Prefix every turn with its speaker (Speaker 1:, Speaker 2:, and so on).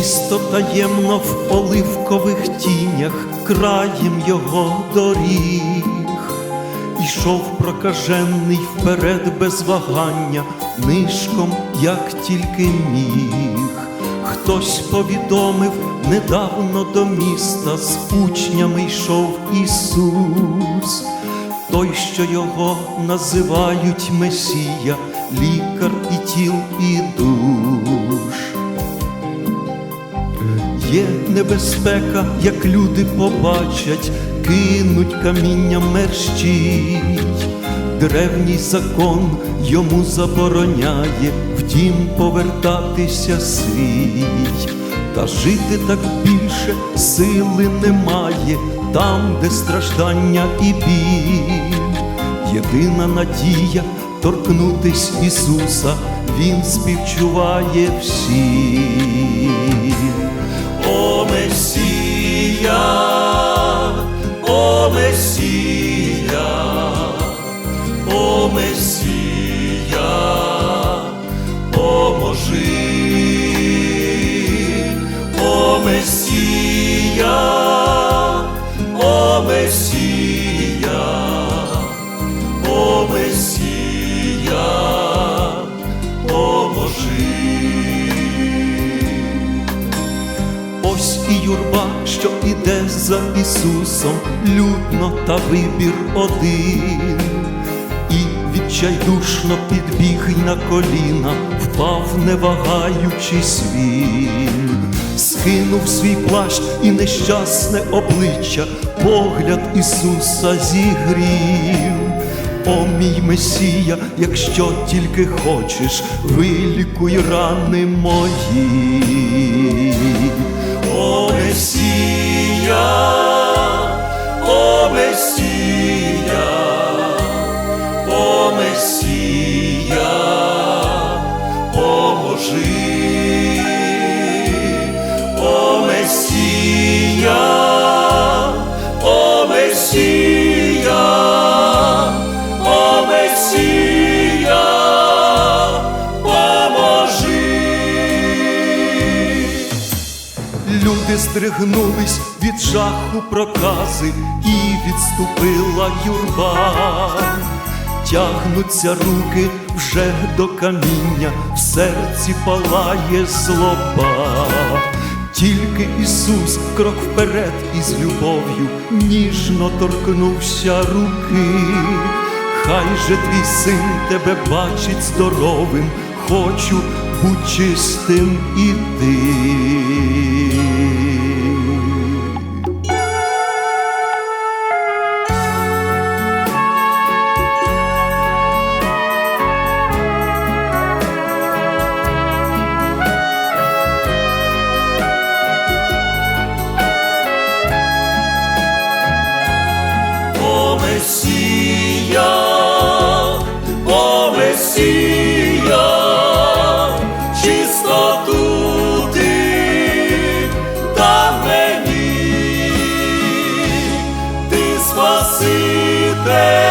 Speaker 1: Місто таємно в оливкових тінях, краєм його доріг, Ішов прокажений вперед без вагання, нишком, як тільки міг. Хтось повідомив недавно до міста, з учнями йшов Ісус, той, що його називають Месія, лікар і тіл, і душ. Є небезпека, як люди побачать, кинуть каміння мерщить. Древній закон йому забороняє в дім повертатися свій, та жити так більше сили немає, там, де страждання і біль. Єдина надія торкнутись Ісуса, Він співчуває всім. Месія, поможи, о Месія, о Месія, о Месія, поможи. Ось і юрба, що іде за Ісусом, людно та вибір один, відчайдушно підбіг й на коліна, впав, не вагаючись він, скинув свій плащ і нещасне обличчя, погляд Ісуса зігрів. О мій Месія, якщо тільки хочеш, вилікуй рани мої. О Месія, о Месія, Люди здригнулись від жаху прокази, і відступила юрба. Тягнуться руки вже до каміння, в серці палає злоба. Тільки Ісус крок вперед із любов'ю ніжно торкнувся руки. Хай же твій син тебе бачить здоровим, хочу будь чистим і ти. О, діти.